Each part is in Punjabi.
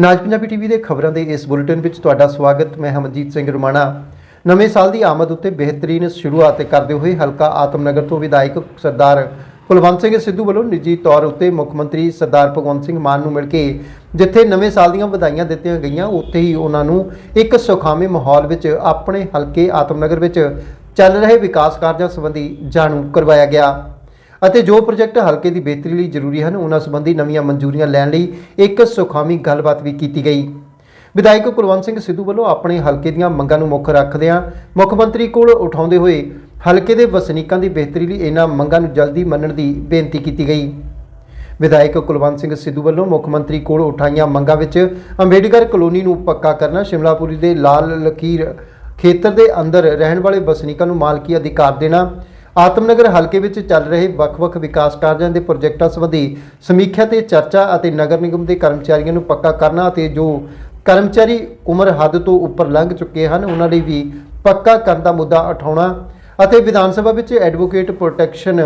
ਨਾਜ ਪੰਜਾਬੀ ਟੀਵੀ ਦੇ ਖਬਰਾਂ ਦੇ ਇਸ ਬੁਲੇਟਿਨ ਵਿੱਚ ਤੁਹਾਡਾ ਸਵਾਗਤ। ਮੈਂ ਹਮਨਜੀਤ ਸਿੰਘ ਰਮਾਣਾ। ਨਵੇਂ ਸਾਲ ਦੀ ਆਮਦ ਉੱਤੇ ਬਿਹਤਰੀਨ ਸ਼ੁਰੂਆਤ ਕਰਦੇ ਹੋਏ ਹਲਕਾ ਆਤਮਨਗਰ ਤੋਂ ਵਿਧਾਇਕ ਸਰਦਾਰ ਕੁਲਵੰਤ ਸਿੰਘ ਸਿੱਧੂ ਵੱਲੋਂ ਨਿੱਜੀ ਤੌਰ ਉੱਤੇ ਮੁੱਖ ਮੰਤਰੀ ਸਰਦਾਰ ਭਗਵੰਤ ਸਿੰਘ ਮਾਨ ਨੂੰ ਮਿਲ ਕੇ ਜਿੱਥੇ ਨਵੇਂ ਸਾਲ ਦੀਆਂ ਵਧਾਈਆਂ ਦਿੱਤੀਆਂ ਗਈਆਂ, ਉੱਥੇ ਹੀ ਉਹਨਾਂ ਨੂੰ ਇੱਕ ਸੁਖਾਵੇਂ ਮਾਹੌਲ ਵਿੱਚ ਆਪਣੇ ਹਲਕੇ ਆਤਮਨਗਰ ਵਿੱਚ ਚੱਲ ਰਹੇ ਵਿਕਾਸ ਕਾਰਜਾਂ ਸੰਬੰਧੀ ਜਾਣੂ ਕਰਵਾਇਆ ਗਿਆ। ਅਤੇ ਜੋ ਪ੍ਰੋਜੈਕਟ ਹਲਕੇ ਦੀ ਬਿਹਤਰੀ ਲਈ ਜ਼ਰੂਰੀ ਹਨ, ਉਹਨਾਂ ਸੰਬੰਧੀ ਨਵੀਆਂ ਮਨਜ਼ੂਰੀਆਂ ਲੈਣ ਲਈ ਇੱਕ ਸੁਖਾਵੀਂ ਗੱਲਬਾਤ ਵੀ ਕੀਤੀ ਗਈ। ਵਿਧਾਇਕ ਕੁਲਵੰਤ ਸਿੰਘ ਸਿੱਧੂ ਵੱਲੋਂ ਆਪਣੇ ਹਲਕੇ ਦੀਆਂ ਮੰਗਾਂ ਨੂੰ ਮੁੱਖ ਰੱਖਦਿਆਂ ਮੁੱਖ ਮੰਤਰੀ ਕੋਲ ਉਠਾਉਂਦੇ ਹੋਏ ਹਲਕੇ ਦੇ ਵਸਨੀਕਾਂ ਦੀ ਬਿਹਤਰੀ ਲਈ ਇਹਨਾਂ ਮੰਗਾਂ ਨੂੰ ਜਲਦੀ ਮੰਨਣ ਦੀ ਬੇਨਤੀ ਕੀਤੀ ਗਈ। ਵਿਧਾਇਕ ਕੁਲਵੰਤ ਸਿੰਘ ਸਿੱਧੂ ਵੱਲੋਂ ਮੁੱਖ ਮੰਤਰੀ ਕੋਲ ਉਠਾਈਆਂ ਮੰਗਾਂ ਵਿੱਚ ਅੰਬੇਡਕਰ ਕਲੋਨੀ ਨੂੰ ਪੱਕਾ ਕਰਨਾ, ਸ਼ਿਮਲਾਪੁਰੀ ਦੇ ਲਾਲ ਲਕੀਰ ਖੇਤਰ ਦੇ ਅੰਦਰ ਰਹਿਣ ਵਾਲੇ ਵਸਨੀਕਾਂ ਨੂੰ ਮਾਲਕੀ ਅਧਿਕਾਰ ਦੇਣਾ ਆਤਮਨਗਰ ਹਲਕੇ ਵਿੱਚ ਚੱਲ ਰਹੇ ਵੱਖ-ਵੱਖ ਵਿਕਾਸ ਕਾਰਜਾਂ ਦੇ ਪ੍ਰੋਜੈਕਟਾਂ ਸੰਬੰਧੀ ਸਮੀਖਿਆ ਤੇ ਚਰਚਾ ਅਤੇ ਨਗਰ ਨਿਗਮ ਦੇ ਕਰਮਚਾਰੀਆਂ ਨੂੰ ਪੱਕਾ ਕਰਨਾ ਅਤੇ ਜੋ ਕਰਮਚਾਰੀ ਉਮਰ ਹੱਦ ਤੋਂ ਉੱਪਰ ਲੰਘ ਚੁੱਕੇ ਹਨ, ਉਹਨਾਂ ਲਈ ਵੀ ਪੱਕਾ ਕਰਨ ਦਾ ਮੁੱਦਾ ਉਠਾਉਣਾ ਅਤੇ ਵਿਧਾਨ ਸਭਾ ਵਿੱਚ ਐਡਵੋਕੇਟ ਪ੍ਰੋਟੈਕਸ਼ਨ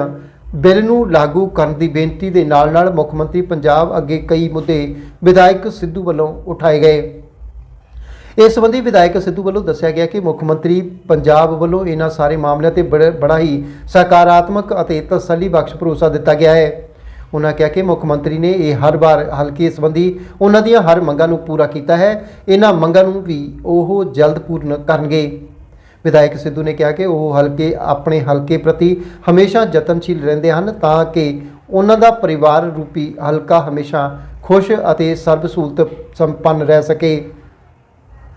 ਬਿੱਲ ਨੂੰ ਲਾਗੂ ਕਰਨ ਦੀ ਬੇਨਤੀ ਦੇ ਨਾਲ-ਨਾਲ ਮੁੱਖ ਮੰਤਰੀ ਪੰਜਾਬ ਅੱਗੇ ਕਈ ਮੁੱਦੇ ਵਿਧਾਇਕ ਸਿੱਧੂ ਵੱਲੋਂ ਉਠਾਏ ਗਏ। ਇਸ ਸੰਬੰਧੀ ਵਿਧਾਇਕ ਸਿੱਧੂ ਵੱਲੋਂ ਦੱਸਿਆ ਗਿਆ ਕਿ ਮੁੱਖ ਮੰਤਰੀ ਪੰਜਾਬ ਵੱਲੋਂ ਇਹਨਾਂ ਸਾਰੇ ਮਾਮਲਿਆਂ ਤੇ ਬੜ, ਬੜਾ ਹੀ ਸਕਾਰਾਤਮਕ ਅਤੇ ਤਸੱਲੀਬਖਸ਼ ਭਰੋਸਾ ਦਿੱਤਾ ਗਿਆ ਹੈ। ਉਹਨਾਂ ਕਿਹਾ ਕਿ ਮੁੱਖ ਮੰਤਰੀ ਨੇ ਇਹ ਹਰ ਵਾਰ ਹਲਕੇ ਸੰਬੰਧੀ ਉਹਨਾਂ ਦੀਆਂ ਹਰ ਮੰਗਾਂ ਨੂੰ ਪੂਰਾ ਕੀਤਾ ਹੈ। ਇਹਨਾਂ ਮੰਗਾਂ ਨੂੰ ਵੀ ਉਹ ਜਲਦ ਪੂਰਨ ਕਰਨਗੇ। ਵਿਧਾਇਕ ਸਿੱਧੂ ਨੇ ਕਿਹਾ ਕਿ ਉਹ ਹਲਕੇ, ਆਪਣੇ ਹਲਕੇ ਪ੍ਰਤੀ ਹਮੇਸ਼ਾ ਯਤਨਸ਼ੀਲ ਰਹਿੰਦੇ ਹਨ ਤਾਂ ਕਿ ਉਹਨਾਂ ਦਾ ਪਰਿਵਾਰ ਰੂਪੀ ਹਲਕਾ ਹਮੇਸ਼ਾ ਖੁਸ਼ ਅਤੇ ਸਰਬ ਸਹੂਲਤ ਸੰਪੰਨ ਰਹਿ ਸਕੇ।